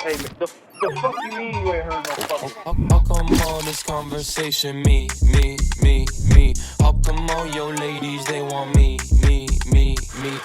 Hey, the, the fuck you mean you ain't heard no fucking How, how come all this conversation, me, me, me, me? How come all your ladies, they want me, me, me, me?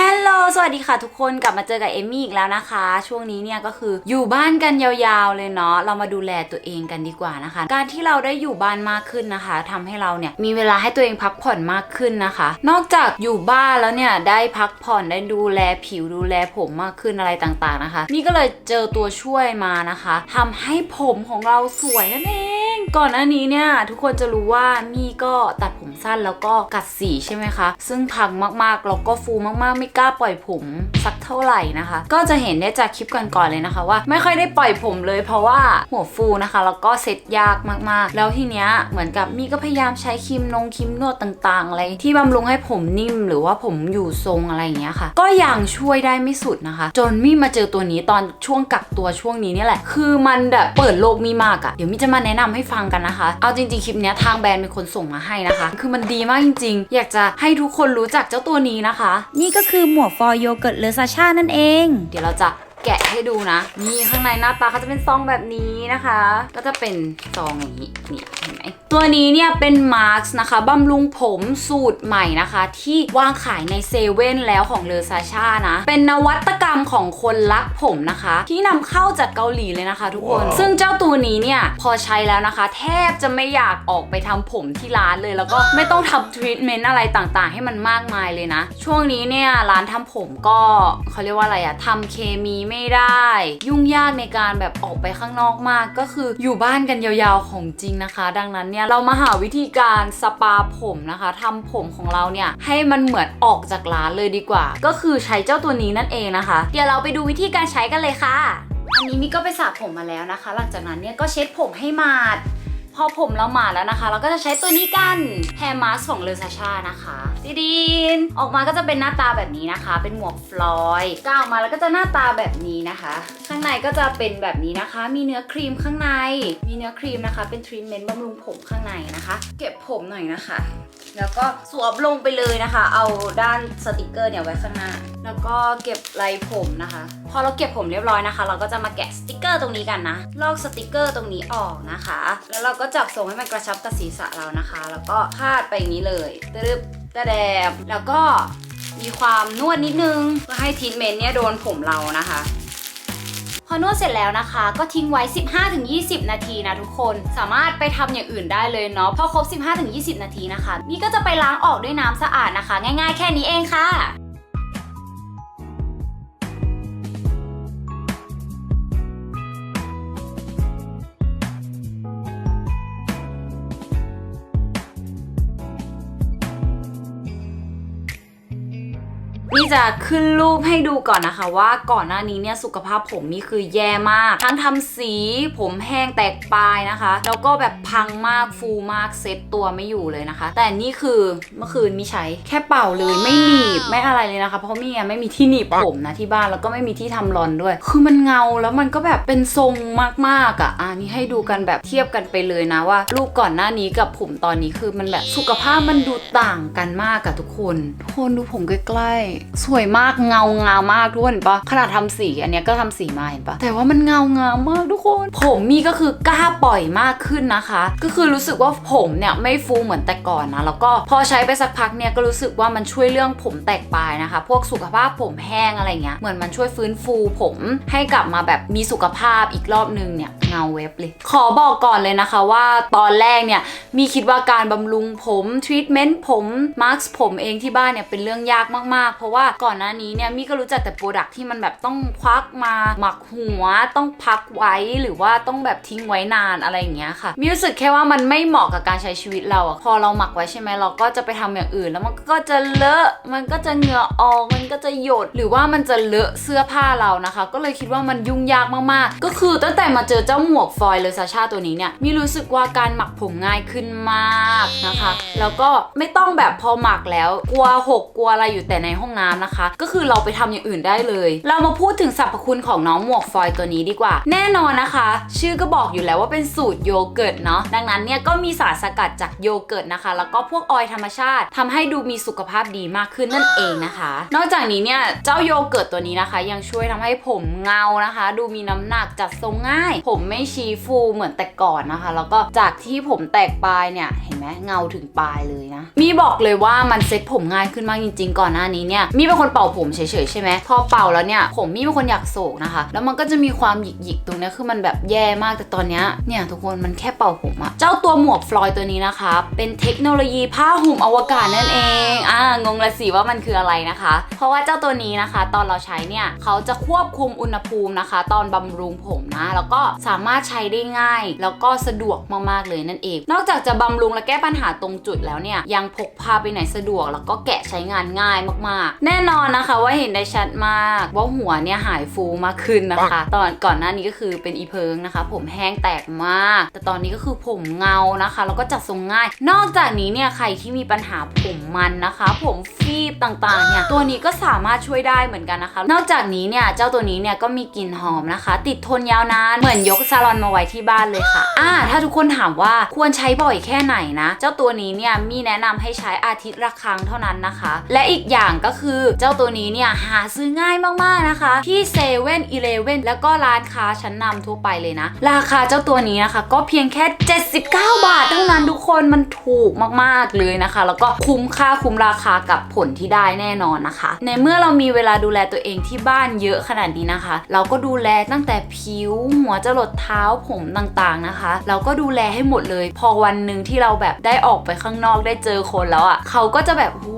ฮัลโหล สวัสดีค่ะทุกคน กลับมาเจอกับเอมี่อีกแล้วนะคะ ช่วงนี้เนี่ยก็คืออยู่บ้านกันยาวๆเลยเนาะ เรามาดูแลตัวเองกันดีกว่านะคะ การที่เราได้อยู่บ้านมากขึ้นนะคะทำให้เราเนี่ยมีเวลาให้ตัวเองพักผ่อนมากขึ้นนะคะ นอกจากอยู่บ้านแล้วเนี่ยได้พักผ่อนได้ดูแลผิวดูแลผมมากขึ้นอะไรต่างๆนะคะ นี่ก็เลยเจอตัวช่วยมานะคะทำให้ผมของเราสวยนั่นเอง ก่อนหน้านี้เนี่ยทุกคนจะรู้ว่ามี่ก็ตัดผม สั้นแล้วก็กัดสีใช่ไหมคะ ซึ่งพังมากๆแล้วก็ฟูมากๆ ไม่กล้าปล่อยผมสักเท่าไหร่นะคะ ก็จะเห็นได้จากคลิปก่อนๆเลยนะคะ ว่าไม่ค่อยได้ปล่อยผมเลย เพราะว่าหัวฟูนะคะ แล้วก็เซ็ตยากมากๆ แล้วทีเนี้ยเหมือนกับมี่ก็พยายามใช้ครีมนงครีมนวดต่างๆอะไรที่บำรุงให้ผมนิ่มหรือว่าผมอยู่ทรงอะไรอย่างเงี้ยค่ะ ก็ยังช่วยได้ไม่สุดนะคะ จนมี่มาเจอตัวนี้ตอนช่วงกักตัวช่วงนี้นี่แหละ คือมันแบบเปิดโลกมีมากอะเดี๋ยวมี่จะมาแนะนำให้ฟังกันนะคะ เอาจริงๆคลิปเนี้ยทางแบรนด์เป็นคนส่งมาให้นะคะคือมันดีมากจริง ๆ อยากจะให้ทุกคนรู้จักเจ้าตัวนี้นะคะ นี่ก็คือหมวกฟอร์โยเกิร์ตเลอซาชานั่นเอง เดี๋ยวเราจะ แกะให้ดูนะ นี่ข้างในหน้าตาเขาจะเป็นซองแบบนี้นะคะ ก็จะเป็นซองอย่างนี้นี่เห็นไหมตัวนี้เนี่ยเป็นมาร์คนะคะบำรุงผมสูตรใหม่นะคะ ที่วางขายในเซเว่นแล้วของเลอซาชานะ เป็นนวัตกรรมของคนรักผมนะคะ ที่นำเข้าจากเกาหลีเลยนะคะ ทุกคน ซึ่งเจ้าตัวนี้เนี่ยพอใช้แล้วนะคะ แทบจะไม่อยากออกไปทำผมที่ร้านเลย แล้วก็ไม่ต้องทำทรีทเมนต์อะไรต่างๆ ให้มันมากมายเลยนะ ช่วงนี้เนี่ยร้านทำผมก็เขาเรียกว่าอะไรอะทำเคมีไม่ได้ ยุ่งยากในการแบบออกไปข้างนอกมากก็คืออยู่บ้านกันยาวๆของจริงนะคะ ดังนั้นเนี่ยเรามาหาวิธีการสปาผมนะคะทำผมของเราเนี่ยให้มันเหมือนออกจากร้านเลยดีกว่า ก็คือใช้เจ้าตัวนี้นั่นเองนะคะ เดี๋ยวเราไปดูวิธีการใช้กันเลยค่ะ อันนี้มิก็ไปสระผมมาแล้วนะคะ หลังจากนั้นเนี่ยก็เช็ดผมให้มาด พอผมเราหมาแล้วนะคะ เราก็จะใช้ตัวนี้กันแฮร์มาสของเลอซาชานะคะดีดีนออกมาก็จะเป็นหน้าตาแบบนี้นะคะ เป็นหมวกฟลอย์ก้าวมาแล้วก็จะหน้าตาแบบนี้นะคะ ข้างในก็จะเป็นแบบนี้นะคะ มีเนื้อครีมข้างใน มีเนื้อครีมนะคะ เป็นทรีทเมนต์บำรุงผมข้างในนะคะ เก็บผมหน่อยนะคะ แล้วก็สวมลงไปเลยนะคะ เอาด้านสติกเกอร์เนี่ยไว้ข้างหน้า แล้วก็เก็บไรผมนะคะ พอเราเก็บผมเรียบร้อยนะคะ เราก็จะมาแกะสติกเกอร์ตรงนี้กันนะ ลอกสติกเกอร์ตรงนี้ออกนะคะ แล้วเราก็จับทรงให้มันกระชับกับศีรษะเรานะคะ แล้วก็พาดไปอย่างนี้เลยตึ๊บตะแดบแล้วก็มีความนวดนิดนึงเพื่อให้ทรีทเมนเนี่ยโดนผมเรานะคะ อนวดเสร็จแล้วนะคะ ก็ทิ้งไว้ 15-20 นาทีนะทุกคน สามารถไปทำอย่างอื่นได้เลยเนาะพอครบ 15-20 นาทีนะคะ นี่ก็จะไปล้างออกด้วยน้ำสะอาดนะคะ ง่ายๆแค่นี้เองค่ะ นี่จะขึ้นรูปให้ดูก่อนนะคะ ว่าก่อนหน้านี้เนี่ยสุขภาพผมนี่คือแย่มาก ทั้งทำสีผมแห้งแตกปลายนะคะ แล้วก็แบบพังมากฟูมากเซ็ตตัวไม่อยู่เลยนะคะ แต่นี่คือเมื่อคืนมีใช้แค่เป่าเลยไม่หนีบไม่อะไรเลยนะคะ เพราะมีไม่มีที่หนีบผมนะที่บ้านแล้วก็ไม่มีที่ทำรอนด้วย คือมันเงาแล้วมันก็แบบเป็นทรงมากๆอะอะนี่ให้ดูกันแบบเทียบกันไปเลยนะว่า รูปก่อนหน้านี้กับผมตอนนี้คือมันแบบสุขภาพมันดูต่างกันมากอะทุกคนทุกคนดูผมใกล้ๆสวยมากเงางามมากทุกคนเห็นปะขนาดทำสีอันเนี้ยก็ทำสีมาเห็นปะแต่ว่ามันเงางามมากทุกคน ผมมีก็คือกล้าปล่อยมากขึ้นนะคะ ก็คือรู้สึกว่าผมเนี่ยไม่ฟูเหมือนแต่ก่อนนะแล้วก็พอใช้ไปสักพักเนี่ยก็รู้สึกว่ามันช่วยเรื่องผมแตกปลายนะคะ พวกสุขภาพผมแห้งอะไรเงี้ยเหมือนมันช่วยฟื้นฟูผมให้กลับมาแบบมีสุขภาพอีกรอบนึงเนี่ย งาเว็บเลย ขอบอกก่อนเลยนะคะว่าตอนแรกเนี่ยมีคิดว่าการบำรุงผมทรีทเมนต์ผมมาร์คผมเองที่บ้านเนี่ยเป็นเรื่องยากมากๆ เพราะว่าก่อนหน้านี้เนี่ยมี่ก็รู้จักแต่โปรดักที่มันแบบต้องควักมาหมักหัวต้องพักไว้หรือว่าต้องแบบทิ้งไว้นานอะไรอย่างเงี้ยค่ะมีรู้สึกแค่ว่ามันไม่เหมาะกับการใช้ชีวิตเราอะพอเราหมักไว้ใช่ไหมเราก็จะไปทำอย่างอื่น แล้วมันก็จะเลอะมันก็จะเหงื่อออกมันก็จะหยดหรือว่ามันจะเลอะเสื้อผ้าเรานะคะ ก็เลยคิดว่ามันยุ่งยากมากๆ ก็คือตั้งแต่มาเจอเจ้าหมวกฟอยล์เลซาชาตัวนี้เนี่ยมีรู้สึกว่าการหมักผมง่ายขึ้นมากนะคะ แล้วก็ไม่ต้องแบบพอหมักแล้วกลัวหกกลัวอะไรอยู่แต่ในห้องน้ำนะคะ ก็คือเราไปทำอย่างอื่นได้เลย เรามาพูดถึงสรรพคุณของน้องหมวกฟอยล์ตัวนี้ดีกว่า แน่นอนนะคะ ชื่อก็บอกอยู่แล้วว่าเป็นสูตรโยเกิร์ตเนาะดังนั้นเนี่ยก็มีสารสกัดจากโยเกิร์ตนะคะ แล้วก็พวกออยล์ธรรมชาติทำให้ดูมีสุขภาพดีมากขึ้นนั่นเองนะคะ นอกจากนี้เนี่ยเจ้าโยเกิร์ตตัวนี้นะคะ ยังช่วยทำให้ผมเงานะคะ ดูมีน้ำหนักจัดทรงง่าย ผมไม่ชี้ฟูเหมือนแต่ก่อนนะคะ แล้วก็จากที่ผมแตกปลายเนี่ยเห็นไหมเงาถึงปลายเลยนะ มีบอกเลยว่ามันเซ็ตผมง่ายขึ้นมากจริง ๆ ก่อนหน้านี้เนี่ยมีเป็นคนเป่าผมเฉยๆใช่ไหมพอเป่าแล้วเนี่ยผมมีเป็นคนอยากโศกนะคะ แล้วมันก็จะมีความหยิกๆตรงเนี้ยคือมันแบบแย่มากแต่ตอนเนี้ยเนี่ยทุกคนมันแค่เป่าผมอะเจ้าตัวหมวกฟลอยตัวนี้นะคะ เป็นเทคโนโลยีผ้าห่มอวกาศนั่นเองอ่างงละสิว่ามันคืออะไรนะคะ เพราะว่าเจ้าตัวนี้นะคะ ตอนเราใช้เนี่ยเขาจะควบคุมอุณหภูมินะคะ ตอนบำรุงผมนะ แล้วก็สาามารถใช้ได้ง่าย แล้วก็สะดวกมากๆเลยนั่นเอง นอกจากจะบำรุงและแก้ปัญหาตรงจุดแล้วเนี่ยยังพกพาไปไหนสะดวก แล้วก็แกะใช้งานง่ายมากๆ แน่นอนนะคะว่าเห็นได้ชัดมากว่าหัวเนี่ยหายฟูมากขึ้นนะคะ ตอนก่อนหน้านี้ก็คือเป็นอีเพิงนะคะ ผมแห้งแตกมาก แต่ตอนนี้ก็คือผมเงานะคะ แล้วก็จัดทรงง่าย นอกจากนี้เนี่ยใครที่มีปัญหาผมมันนะคะ ผมฟีบต่างๆเนี่ยตัวนี้ก็สามารถช่วยได้เหมือนกันนะคะ นอกจากนี้เนี่ยเจ้าตัวนี้เนี่ยก็มีกลิ่นหอมนะคะ ติดทนยาวนานเหมือนยกซาลอนมาไว้ที่บ้านเลยค่ะ อ่า ถ้าทุกคนถามว่าควรใช้บ่อยแค่ไหนนะ เจ้าตัวนี้เนี่ยมีแนะนำให้ใช้อาทิตย์ละครั้งเท่านั้นนะคะ และอีกอย่างก็คือเจ้าตัวนี้เนี่ยหาซื้อง่ายมากๆนะคะ ที่เซเว่นอีเลเว่นแล้วก็ร้านค้าชั้นนำทั่วไปเลยนะ ราคาเจ้าตัวนี้นะคะ ก็เพียงแค่ 79 บาทเท่านั้นทุกคนมันถูกมากๆเลยนะคะ แล้วก็คุ้มค่าคุ้มราคากับผลที่ได้แน่นอนนะคะ ในเมื่อเรามีเวลาดูแลตัวเองที่บ้านเยอะขนาดนี้นะคะ เราก็ดูแลตั้งแต่ผิวหัวจรดเท้าผมต่างๆนะคะ เราก็ดูแลให้หมดเลย พอวันหนึ่งที่เราแบบได้ออกไปข้างนอกได้เจอคนแล้วอะ่ะเขาก็จะแบบหู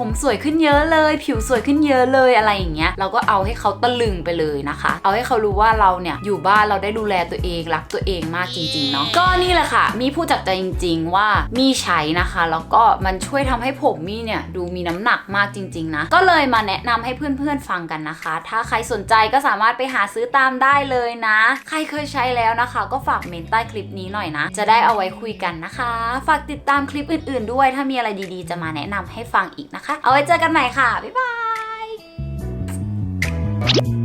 ผมสวยขึ้นเยอะเลย ผิวสวยขึ้นเยอะเลยอะไรอย่างเงี้ยเราก็เอาให้เขาตะลึงไปเลยนะคะ เอาให้เขารู้ว่าเราเนี่ยอยู่บ้านเราได้ดูแลตัวเองรักตัวเองมากจริงๆเนาะก็นี่แหละค่ะ มีผู้จักใจจริง ๆ ว่ามีใช้นะคะแล้วก็มันช่วยทำให้ผมมีเนี่ยดูมีน้ำหนักมากจริง ๆ นะ ก็เลยมาแนะนำให้เพื่อนๆฟังกันนะคะ ถ้าใครสนใจก็สามารถไปหาซื้อตามได้เลยนะ ใครเคยใช้แล้วนะคะ ก็ฝากเมนใต้คลิปนี้หน่อยนะ จะได้เอาไว้คุยกันนะคะ ฝากติดตามคลิปอื่น ๆ ด้วย ถ้ามีอะไรดีๆ จะมาแนะนำให้ฟังอีกนะคะเอาไว้เจอกันใหม่ค่ะ บ๊ายบาย